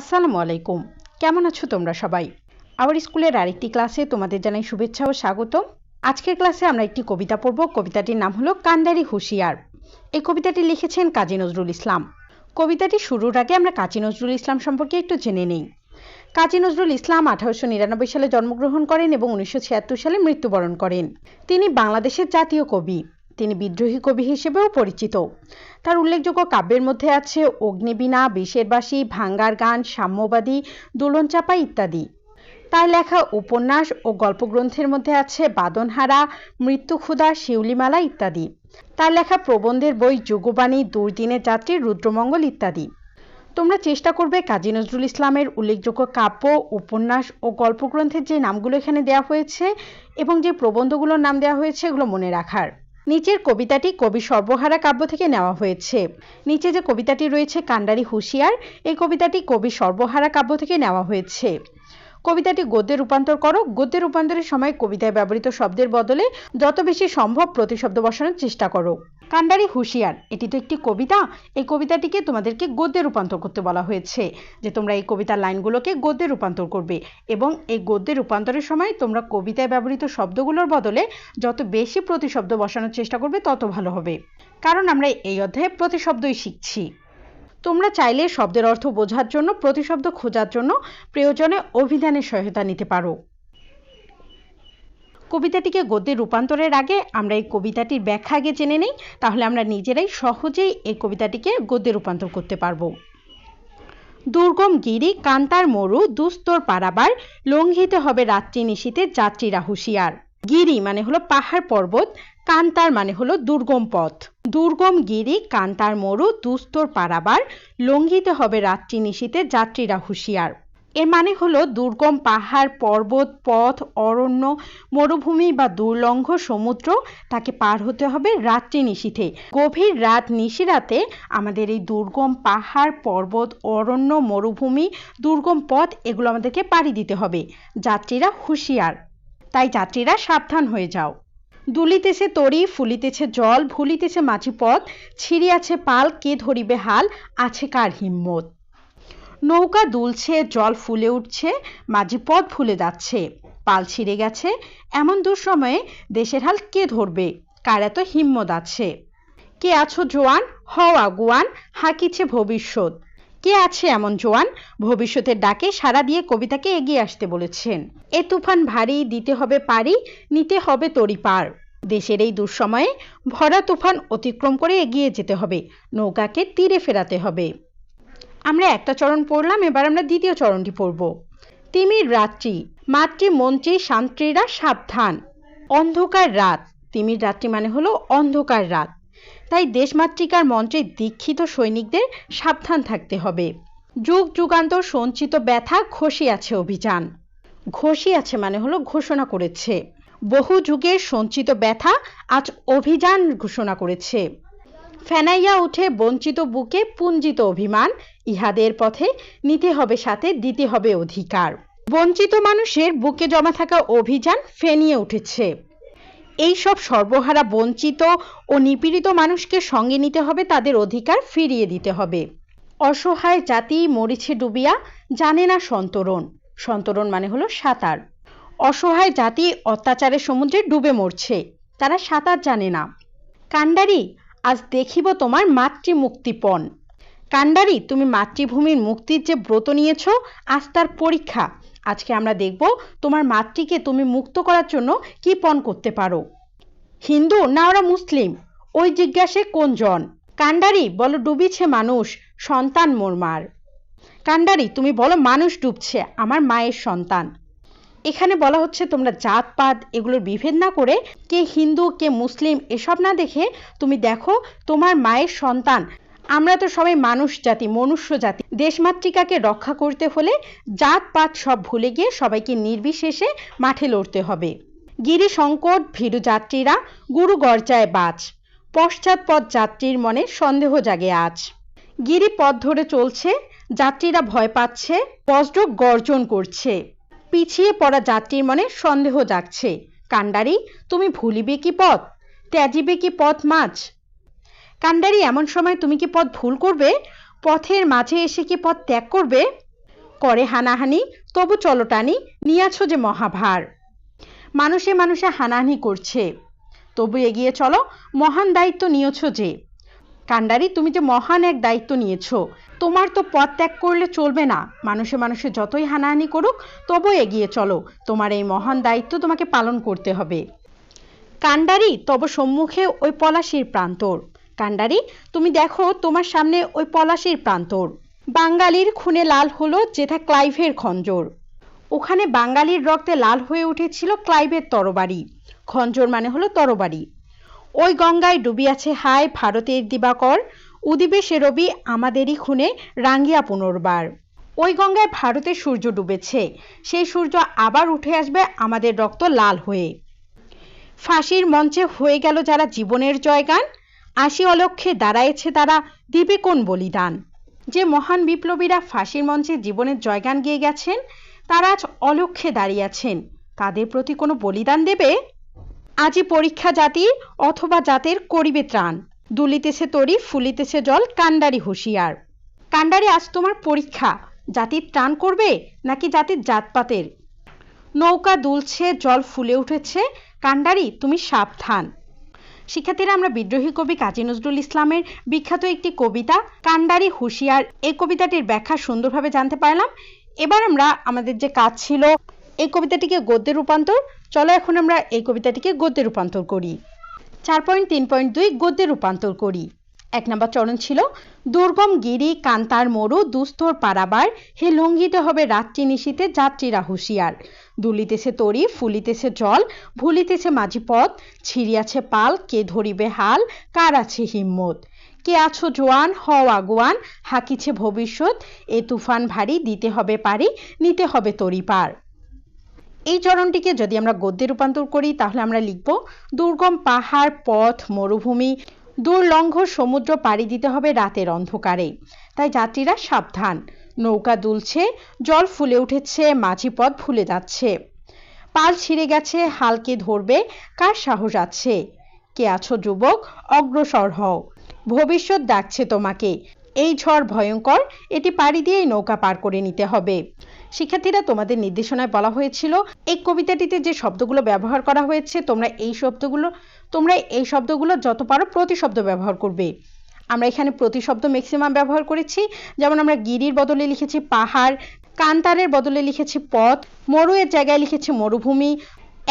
আসসালামু আলাইকুম। কেমন আছো তোমরা সবাই? আওয়ার স্কুলের আরেকটি ক্লাসে তোমাদের জানাই শুভেচ্ছা ও স্বাগত আজকের ক্লাসে আমরা একটি কবিতা পড়ব। কবিতাটির নাম হলো কান্দারি হুঁশিয়ার। এই কবিতাটি লিখেছেন কাজী নজরুল ইসলাম। কবিতাটি শুরুর আগে আমরা কাজী নজরুল ইসলাম সম্পর্কে একটু জেনে নেই। কাজী নজরুল ইসলাম আঠারোশো নিরানব্বই সালে জন্মগ্রহণ করেন এবং উনিশশো ছিয়াত্তর সালে মৃত্যুবরণ করেন। তিনি বাংলাদেশের জাতীয় কবি। তিনি বিদ্রোহী কবি হিসেবেও পরিচিত। তার উল্লেখযোগ্য কাব্যের মধ্যে আছে অগ্নিবীণা বিষের বাসী ভাঙ্গার গান, সাম্যবাদী, দোলনচাপা ইত্যাদি। তার লেখা উপন্যাস ও গল্পগ্রন্থের মধ্যে আছে বাদনহারা মৃত্যুক্ষুদা শিউলিমালা ইত্যাদি। তার লেখা প্রবন্ধের বই যুগবাণী দুর্দিনের যাত্রী, রুদ্রমঙ্গল ইত্যাদি। তোমরা চেষ্টা করবে কাজী নজরুল ইসলামের উল্লেখযোগ্য কাব্য, উপন্যাস ও গল্পগ্রন্থের যে নামগুলো এখানে দেওয়া হয়েছে এবং যে প্রবন্ধগুলোর নাম দেওয়া হয়েছে এগুলো মনে রাখার। নিচের কবিতাটি কবি সর্বহারা কাব্য থেকে নেওয়া হয়েছে। নিচে যে কবিতাটি রয়েছে, কান্ডারি হুশিয়ার, এই কবিতাটি কবি সর্বহারা কাব্য থেকে নেওয়া হয়েছে। কবিতাটি গদ্যে রূপান্তর করো। গদ্যে রূপান্তরের সময় কবিতায় ব্যবহৃত শব্দের বদলে যত বেশি সম্ভব প্রতিশব্দ বসানোর চেষ্টা করো। কান্ডারি হুঁশিয়ার। এটি তো একটি কবিতা। এই কবিতাটিকে তোমাদেরকে গদ্যে রূপান্তর করতে বলা হয়েছে যে তোমরা এই কবিতার লাইনগুলোকে গদ্যে রূপান্তর করবে এবং এই গদ্যে রূপান্তরের সময় তোমরা কবিতায় ব্যবহৃত শব্দগুলোর বদলে যত বেশি প্রতিশব্দ বসানোর চেষ্টা করবে, তত ভালো হবে। কারণ আমরা এই অধ্যায়ে প্রতিশব্দই শিখছি। তোমরা চাইলে শব্দের অর্থ বোঝার জন্য, প্রতিশব্দ খোঁজার জন্য প্রয়োজনে অভিধানের সহায়তা নিতে পারো। কবিতাটিকে গদ্যে রূপান্তরের আগে আমরা এই কবিতাটির ব্যাখ্যা আগে জেনে নেই, তাহলে আমরা নিজেরাই সহজেই এই কবিতাটিকে গদ্যে রূপান্তর করতে পারব। দুর্গম গিরি কান্তার মরু দুস্তর পারাবার, লঙ্ঘিতে হবে রাত্রি নিশীতে যাত্রীরা হুঁশিয়ার। গিরি মানে হলো পাহাড় পর্বত, কান্তার মানে হলো দুর্গম পথ। দুর্গম গিরি কান্তার মরু দুস্তর পারাবার, লঙ্ঘিতে হবে রাত্রি নিশীতে যাত্রীরা হুঁশিয়ার। এর মানে হলো দুর্গম পাহাড়, পর্বত, পথ, অরণ্য, মরুভূমি বা দুর্লঙ্ঘ সমুদ্র, তাকে পার হতে হবে রাত্রি নিশীথে। গভীর রাত নিশিরাতে আমাদের এই দুর্গম পাহাড়, পর্বত, অরণ্য, মরুভূমি, দুর্গম পথ, এগুলো আমাদেরকে পাড়ি দিতে হবে। যাত্রীরা হুঁশিয়ার। তাই যাত্রীরা সাবধান হয়ে যাও। দুলিতেছে তরি, ফুলিতেছে জল, ভুলিতেছে মাঝি পথ ছিঁড়িয়াছে পাল, কে ধরিবে হাল, আছে কার হিম্মত। নৌকা দুলছে, জল ফুলে উঠছে, মাঝি পথ ভুলে যাচ্ছে। পাল ছিঁড়ে গেছে, এমন দুঃসময়ে দেশের হাল কে ধরবে? কার এত হিম্মত আছে? কে আছো জোয়ান? হও আগুয়ান, হাঁকিছে ভবিষ্যৎ। কে আছে এমন জোয়ান? ভবিষ্যতের ডাকে সারা দিয়ে কবিতাকে এগিয়ে আসতে বলেছেন। এ তুফান ভারী, দিতে হবে পারি, নিতে হবে তরি পার। দেশের এই দুঃসময়ে ভরা তুফান অতিক্রম করে এগিয়ে যেতে হবে, নৌকাকে তীরে ফেরাতে হবে। আমরা একটা চরণ পড়লাম, এবার আমরা দ্বিতীয় চরণটি পড়ব। তিমির রাত্রি, মাতৃ মন্ত্রী শান্ত্রীরা সাবধান। অন্ধকার রাত, তিমির রাত্রি মানে হলো অন্ধকার রাত। তাই দেশমাতৃকার মন্ত্রে দীক্ষিত সৈনিকদের সাবধান থাকতে হবে। যুগ যুগান্তর সঞ্চিত ব্যথা ঘষিয়াছে অভিযান। ঘষিয়াছে মানে হলো ঘোষণা করেছে। বহু যুগের সঞ্চিত ব্যথা আজ অভিযান ঘোষণা করেছে। ফেনাইয়া উঠে বঞ্চিত বুকে পুঞ্জিত অভিমান, ইহাদের পথে নিতে হবে সাথে, দিতে হবে অধিকার। বঞ্চিত মানুষের বুকে জমা থাকা অভিযান ফেনিয়ে উঠেছে। এই সব সর্বহারা বঞ্চিত ও নিপীড়িত মানুষকে সঙ্গে নিতে হবে, তাদের অধিকার ফিরিয়ে দিতে হবে। অসহায় জাতি মরিছে ডুবিয়া, জানে না সন্তরণ। সন্তরণ মানে হলো সাঁতার। অসহায় জাতি অত্যাচারের সমুদ্রে ডুবে মরছে, তারা সাঁতার জানে না। কান্ডারি আজ দেখিব তোমার মাতৃমুক্তিপণ। কান্ডারি, তুমি মাতৃভূমির মুক্তির যে ব্রত নিয়েছ, আজ তার পরীক্ষা। আজকে আমরা দেখব তোমার মাতৃকে তুমি মুক্ত করার জন্য কি পণ করতে পারো। হিন্দু না ওরা মুসলিম? ওই জিজ্ঞাসে কোন জন? কান্ডারি, বলো ডুবিছে মানুষ, সন্তান মোর মার। কান্ডারি, তুমি বলো মানুষ ডুবছে, আমার মায়ের সন্তান। এখানে বলা হচ্ছে তোমরা জাতপাত এগুলোর বিভেদ না করে কে হিন্দু, কে মুসলিম এসব না দেখে তুমি দেখো তোমার মায়ের সন্তান। আমরা তো সবাই মানুষ জাতি, মনুষ্য জাতি। দেশমাতৃকাকে রক্ষা করতে হলে জাতপাত সব ভুলে গিয়ে সবাইকে নির্বিশেষে মাঠে লড়তে হবে। গিরি সংকট ভীরু যাত্রীরা গুরু গর্জায় বাজ। পশ্চাৎপদ যাত্রীর মনে সন্দেহ জাগে আজ। গিরি পথ ধরে চলছে, যাত্রীরা ভয় পাচ্ছে, বজ্র গর্জন করছে। পিছিয়ে পড়া যাত্রীর মনে সন্দেহ জাগছে। কান্ডারি, তুমি ভুলিবে কি পথ? ত্যাজিবে কি পথ মাছ? কান্ডারি, এমন সময় তুমি কি পথ ভুল করবে? পথের মাঝে এসে কি পথ ত্যাগ করবে? করে হানাহানি, তবু চলো টানি, নিয়াছো যে মহাভার। মানুষে মানুষে হানাহানি করছে। তবু এগিয়ে চলো, মহান দায়িত্ব নিয়েছ যে। কান্ডারি, তুমি যে মহান এক দায়িত্ব নিয়েছো। তোমার তো পথ ত্যাগ করলে চলবে না। মানুষে মানুষে যতই হানাহানি করুক, তবু এগিয়ে চলো। তোমার এই মহান দায়িত্ব তোমাকে পালন করতে হবে। কান্ডারি, তব সম্মুখে ওই পলাশির প্রান্তর। কান্ডারি, তুমি দেখো তোমার সামনে ওই পলাশির প্রান্তর। বাঙালির খুনে লাল হলো যেথা ক্লাইভের খঞ্জর। ওখানে বাঙালির রক্তে লাল হয়ে উঠেছিল ক্লাইভের তরবারি। খঞ্জর মানে হলো তরবারি। ওই গঙ্গায় ডুবিয়াছে, হায় ভারতের দিবাকর। উদিবে সে রবি, আমাদেরই খুনে রাঙ্গিয়া পুনর্বার। ওই গঙ্গায় ভারতের সূর্য ডুবেছে, সেই সূর্য আবার উঠে আসবে আমাদের রক্ত লাল হয়ে। ফাঁসির মঞ্চে হয়ে গেল যারা জীবনের জয়গান, আশি অলক্ষে দাঁড়ায়েছে তারা দিবে কোন বলিদান। যে মহান বিপ্লবীরা ফাঁসির মঞ্চে জীবনের জয়গান গিয়ে গেছেন, তারা আজ অলক্ষে দাঁড়িয়েছেন তাদের প্রতি কোনো বলিদান দেবে? আজি পরীক্ষা জাতি অথবা জাতের করিবে ত্রাণ। দুলিতেছে তরি, ফুলিতেছে জল কান্ডারি হুঁশিয়ার। কান্ডারি আজ তোমার পরীক্ষা। জাতির ত্রাণ করবে নাকি জাতির জাতপাতের? নৌকা দুলছে, জল ফুলে উঠেছে কান্ডারি তুমি সাবধান। শিক্ষার্থীরা, আমরা বিদ্রোহী কবি কাজী নজরুল ইসলামের বিখ্যাত একটি কবিতা কান্ডারি হুঁশিয়ার, এই কবিতাটির ব্যাখ্যা সুন্দরভাবে জানতে পারলাম। এবার আমরা, আমাদের যে কাজ ছিল, এই কবিতাটিকে গদ্যে রূপান্তর চলো এখন আমরা এই কবিতাটিকে গদ্যে রূপান্তর করি। চার পয়েন্ট, তিন পয়েন্ট, দুই গদ্যে রূপান্তর করি। এক নম্বর চরণ ছিল, দুর্গম গিরি কান্তার মরু, দুস্তর পারাবার, হে লঙ্ঘিতে হবে রাত্রি নিশীতে যাত্রীরা হুঁশিয়ার। দুলিতেছে তরি, ফুলিতেছে জল, ভুলিতেছে মাঝি পথ, ছিড়িয়াছে পাল, কে ধরিবে হাল, কার আছে হিম্মত? কে আছো জোয়ান, হও আগুয়ান, হাকিছে ভবিষ্যৎ, এ তুফান ভারী, দিতে হবে পারি, নিতে হবে তরি পার। এই চরণটিকে যদি আমরা গদ্যে রূপান্তর করি, তাহলে আমরা লিখব, দুর্গম পাহাড়, পথ, মরুভূমি, দুর্লঙ্ঘ সমুদ্র পাড়ি দিতে হবে রাতের অন্ধকারে। তাই যাত্রীরা সাবধান। নৌকা দুলছে, জল ফুলে উঠেছে, মাঝি পথ ভুলে যাচ্ছে। পাল ছিঁড়ে গেছে হালকে ধরবে, কার সাহস আছে? কে আছো যুবক, অগ্রসর হও। ভবিষ্যৎ ডাকছে তোমাকে। এই ঝড় ভয়ঙ্কর, এটি পাড়ি দিয়েই নৌকা পার করে নিতে হবে। শিক্ষার্থীরা তোমাদের নির্দেশনায় বলা হয়েছিল, এই কবিতাটিতে যে শব্দগুলো ব্যবহার করা হয়েছে, তোমরা এই শব্দগুলো, তোমরা এই শব্দগুলো যত পারো প্রতিশব্দ ব্যবহার করবে। আমরা এখানে প্রতিশব্দ ম্যাক্সিমাম ব্যবহার করেছি, যেমন আমরা গিরির বদলে লিখেছি পাহাড়, কান্তারের বদলে লিখেছি পথ, মরুয়ের জায়গায় লিখেছি মরুভূমি।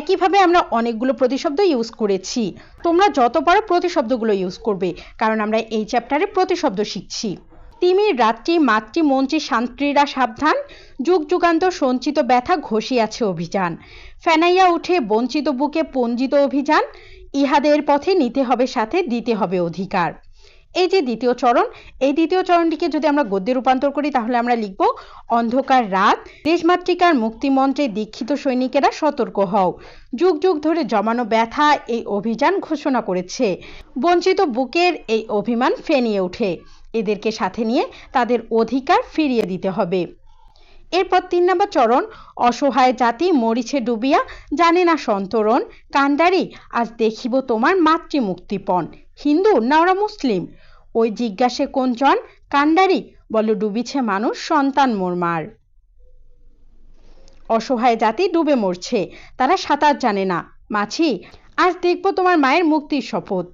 একইভাবে আমরা অনেকগুলো প্রতিশব্দ ইউজ করেছি। তোমরা যত পারো প্রতিশব্দগুলো ইউজ করবে, কারণ আমরা এই চ্যাপ্টারে প্রতিশব্দ শিখছি। তিমির রাত্রি, মাতৃ, মন্ত্রী, শান্ত্রীরা সাবধান। যুগ যুগান্তর সঞ্চিত ব্যথা ঘষিয়াছে অভিযান। ফেনাইয়া উঠে বঞ্চিত বুকে পঞ্জিত অভিযান। ইহাদের পথে নিতে হবে সাথে, দিতে হবে অধিকার। এই যে দ্বিতীয় চরণ, এই দ্বিতীয় চরণটিকে যদি আমরা গদ্যে রূপান্তর করি, তাহলে আমরা লিখব, অন্ধকার রাত, দেশমাতৃকার মুক্তিমন্ত্রে দীক্ষিত সৈনিকেরা সতর্ক হও। যুগ যুগ ধরে জমানো ব্যথা এই অভিযান ঘোষণা করেছে। বঞ্চিত বুকের এই অভিমান ফেনিয়ে ওঠে। এদেরকে সাথে নিয়ে তাদের অধিকার ফিরিয়ে দিতে হবে। এরপর তিন নম্বর চরণ, অসহায় জাতি মরিছে ডুবিয়া, জানে না সন্তরণ কান্ডারি আজ দেখিব তোমার মাতৃমুক্তিপণ। হিন্দু না ওরা মুসলিম, ওই জিজ্ঞাসে কোন কোনজন কান্ডারি বলো ডুবিছে মানুষ সন্তান মোরমার অসহায় জাতি ডুবে মরছে, তারা সাঁতার জানে না। মাছি, আজ দেখব তোমার মায়ের মুক্তির শপথ।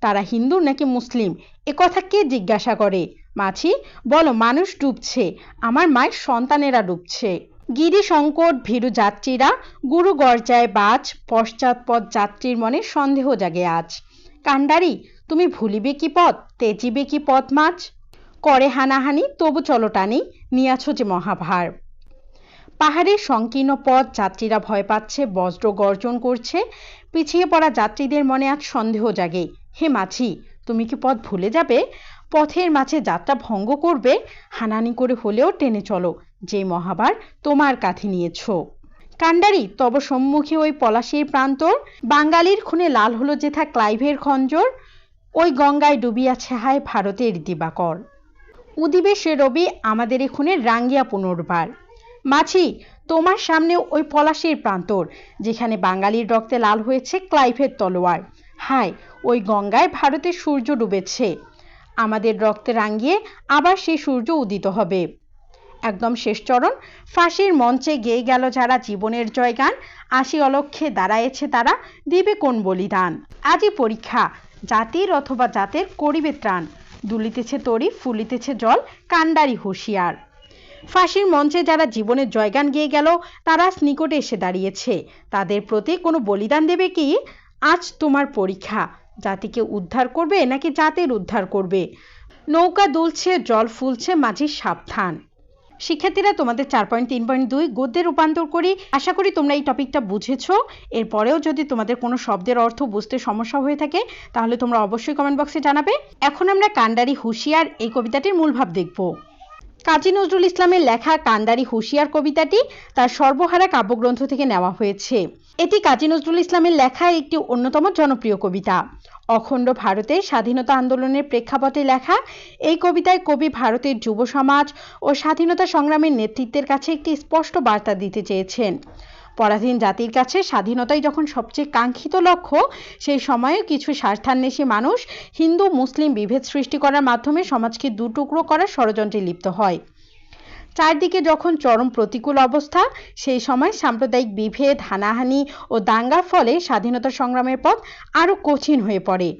তারা হিন্দু নাকি মুসলিম? এ কথা কে জিজ্ঞাসা করে? মাছি বলো মানুষ ডুবছে, আমার মায়ের সন্তানেরা ডুবছে। গিরি সংকট ভীরু যাত্রীরা, গুরু গর্জায় বাজ, পশ্চাৎপদ যাত্রীর মনে সন্দেহ জাগে আজ। কান্ডারি, তুমি ভুলিবে কি পথ, তেজিবে কি পথ মাছ করে হানাহানি, তবু চলো টানি, নিয়াছো যে মহাভার। পাহাড়ের সংকীর্ণ পথ, যাত্রীরা ভয় পাচ্ছে, বজ্র গর্জন করছে, পিছিয়ে পড়া যাত্রীদের মনে আজ সন্দেহ জাগে। হে মাছি তুমি কি পথ ভুলে যাবে? পথের মাঝে যাত্রা ভঙ্গ করবে? হানানি করে হলেও টেনে চলো, যে মহাবার তোমার কাঁধে নিয়েছ। কান্ডারি, তব সম্মুখে ওই পলাশির প্রান্তর। বাঙালির খুনে লাল হলো যেথা ক্লাইভের খঞ্জর। ওই গঙ্গায় ডুবিয়াছে হায় ভারতের দিবাকর। উদিবে সে রবি আমাদের এখুনে রাঙ্গিয়া পুনর্বার। মাছি তোমার সামনে ওই পলাশির প্রান্তর, যেখানে বাঙালির রক্তে লাল হয়েছে ক্লাইভের তলোয়ার। হায়, ওই গঙ্গায় ভারতের সূর্য ডুবেছে। আমাদের রক্তে রাঙিয়ে আবার সেই সূর্য উদিত হবে। একদম শেষ চরণ, ফাঁসির মঞ্চে গেয়ে গেল যারা জীবনের জয়গান। আশি অলক্ষে দাঁড়ায়েছে তারা, দিবে কোন বলিদান? আজই পরীক্ষা, জাতির অথবা জাতের করিবে ত্রাণ। দুলিতেছে তরি, ফুলিতেছে জল কান্ডারি হুঁশিয়ার। ফাঁসির মঞ্চে যারা জীবনের জয়গান গেয়ে গেল, তারা নিকটে এসে দাঁড়িয়েছে। তাদের প্রতি কোনো বলিদান দেবে কি? আজ তোমার পরীক্ষা। জাতিকে উদ্ধার করবে নাকি জাতির উদ্ধার করবে? নৌকা দুলছে, জল ফুলছে, মাঝি সাবধান। শিক্ষার্থীরা, তোমাদের চার পয়েন্ট, তিন পয়েন্ট দুই গদ্যে রূপান্তর করি। আশা করি তোমরা এই টপিকটা বুঝেছ। এরপরেও যদি তোমাদের কোনো শব্দের অর্থ বুঝতে সমস্যা হয়ে থাকে, তাহলে তোমরা অবশ্যই কমেন্ট বক্সে জানাবে। এখন আমরা কান্ডারি, হুঁশিয়ার এই কবিতাটির মূল ভাব দেখব। কাজী নজরুল ইসলামের লেখা কান্দারি হুঁশিয়ার কবিতাটি তার সর্বহারা কাব্যগ্রন্থ থেকে নেওয়া হয়েছে। এটি কাজী নজরুল ইসলামের লেখা একটি অন্যতম জনপ্রিয় কবিতা। অখণ্ড ভারতের স্বাধীনতা আন্দোলনের প্রেক্ষাপটে লেখা এই কবিতায় কবি ভারতের যুব সমাজ ও স্বাধীনতা সংগ্রামের নেতৃত্বের কাছে একটি স্পষ্ট বার্তা দিতে চেয়েছেন। পরাধীন জাতির কাছে স্বাধীনতাই যখন সবচেয়ে কাঙ্ক্ষিত লক্ষ্য, সেই সময়ে কিছু স্বার্থান্বেষী মানুষ হিন্দু, মুসলিম বিভেদ সৃষ্টি করার মাধ্যমে সমাজকে দুটুকরো করার ষড়যন্ত্রে লিপ্ত হয়। চারদিকে যখন চরম প্রতিকূল অবস্থা, সেই সময় সাম্প্রদায়িক বিভেদ, হানাহানি ও দাঙ্গার ফলে স্বাধীনতা সংগ্রামের পথ আরও কঠিন হয়ে পড়ে।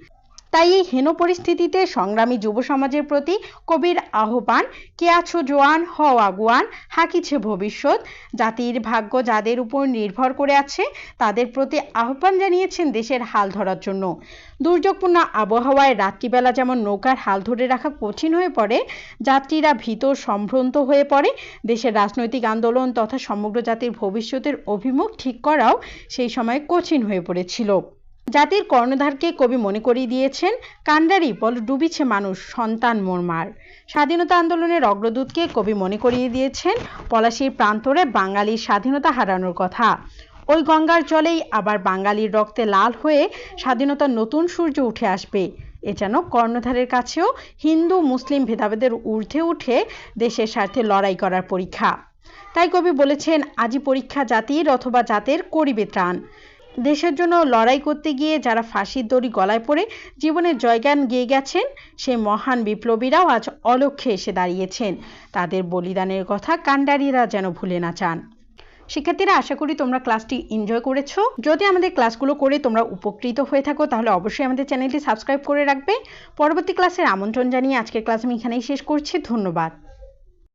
তাই এই হেন পরিস্থিতিতে সংগ্রামী যুব সমাজের প্রতি কবির আহ্বান, কে আছো জোয়ান, হও আগুয়ান, হাকিছে ভবিষ্যৎ? জাতির ভাগ্য যাদের উপর নির্ভর করে আছে, তাদের প্রতি আহ্বান জানিয়েছেন দেশের হাল ধরার জন্য। দুর্যোগপূর্ণ আবহাওয়ায় রাত্রিবেলা যেমন নৌকার হাল ধরে রাখা কঠিন হয়ে পড়ে, যাত্রীরা ভীত সম্ভ্রান্ত হয়ে পড়ে, দেশের রাজনৈতিক আন্দোলন তথা সমগ্র জাতির ভবিষ্যতের অভিমুখ ঠিক করাও সেই সময় কঠিন হয়ে পড়েছিল। জাতির কর্ণধারকে কবি মনে করিয়ে দিয়েছেন, কান্ডারি বল ডুবিছে মানুষ, সন্তান মোরমার স্বাধীনতা আন্দোলনের অগ্রদূতকে কবি মনে করিয়ে দিয়েছেন, পলাশির প্রান্তরে বাঙালির স্বাধীনতা হারানোর কথা। ওই গঙ্গার জলেই আবার বাঙালির রক্তে লাল হয়ে স্বাধীনতার নতুন সূর্য উঠে আসবে। এ যেন কর্ণধারের কাছেও হিন্দু, মুসলিম ভেদাভেদের ঊর্ধ্বে উঠে দেশের স্বার্থে লড়াই করার পরীক্ষা। তাই কবি বলেছেন আজই পরীক্ষা জাতির অথবা জাতের করিবে ত্রাণ। দেশের জন্য লড়াই করতে গিয়ে যারা ফাঁসির দড়ি গলায় পড়ে জীবনের জয়গান গেয়ে গেছেন, সেই মহান বিপ্লবীরাও আজ অলক্ষ্যে এসে দাঁড়িয়েছেন। তাদের বলিদানের কথা কাণ্ডারিরা যেন ভুলে না চান। শিক্ষার্থীরা, আশা করি তোমরা ক্লাসটি এনজয় করেছ। যদি আমাদের ক্লাসগুলো করে তোমরা উপকৃত হয়ে থাকো, তাহলে অবশ্যই আমাদের চ্যানেলটি সাবস্ক্রাইব করে রাখবে। পরবর্তী ক্লাসের আমন্ত্রণ জানিয়ে আজকের ক্লাস আমি এখানেই শেষ করছি। ধন্যবাদ।